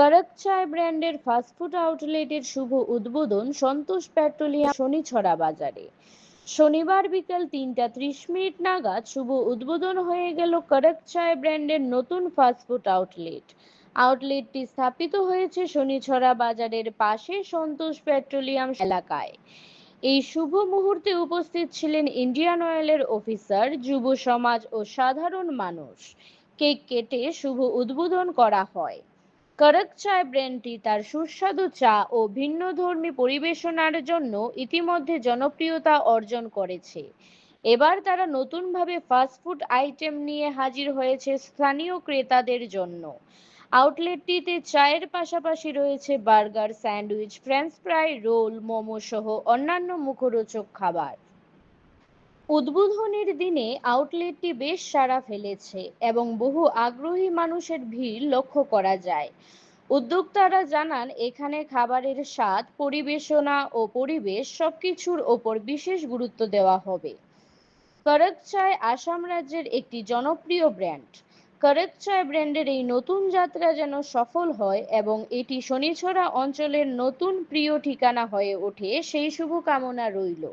করক চায় ব্র্যান্ডের ফাস্টফুড আউটলেটের শুভ উদ্বোধন সন্তোষ পেট্রোলিয়াম শনিছড়া বাজারে। শনিবার বিকাল তিনটা ত্রিশ মিনিট নাগাদ শুভ উদ্বোধন হয়ে গেল করক চায় ব্র্যান্ডের নতুন ফাস্টফুড আউটলেট আউটলেটটি স্থাপিত হয়েছে শনিছড়া বাজারের পাশে সন্তোষ পেট্রোলিয়াম এলাকায়। এই শুভ মুহূর্তে উপস্থিত ছিলেন ইন্ডিয়ান অয়েলের অফিসার, যুব সমাজ ও সাধারণ মানুষ। কেক কেটে শুভ উদ্বোধন করা হয়। করক চায় ব্র্যান্ডটি তার সুস্বাদু চা ও ভিন্নধর্মী পরিবেশনার জন্য ইতিমধ্যে জনপ্রিয়তা অর্জন করেছে। এবার তারা নতুনভাবে ফাস্টফুড আইটেম নিয়ে হাজির হয়েছে স্থানীয় ক্রেতাদের জন্য। আউটলেটটিতে চায়ের পাশাপাশি রয়েছে burger sandwich french fry roll momo সহ অন্যান্য মুখরোচক খাবার। উদ্বোধনের দিনে আউটলেটটি বেশ সাড়া ফেলেছে এবং বহু আগ্রহী মানুষের ভিড় লক্ষ্য করা যায়। উদ্যোক্তারা জানান, এখানে খাবারের স্বাদ, পরিবেশনা ও পরিবেশ সবকিছুর ওপর বিশেষ গুরুত্ব দেওয়া হবে। করক চায় আসাম রাজ্যের একটি জনপ্রিয় ব্র্যান্ড। করক চায় ব্র্যান্ডের এই নতুন যাত্রা যেন সফল হয় এবং এটি শনিছড়া অঞ্চলের নতুন প্রিয় ঠিকানা হয়ে ওঠে, সেই শুভকামনা রইল।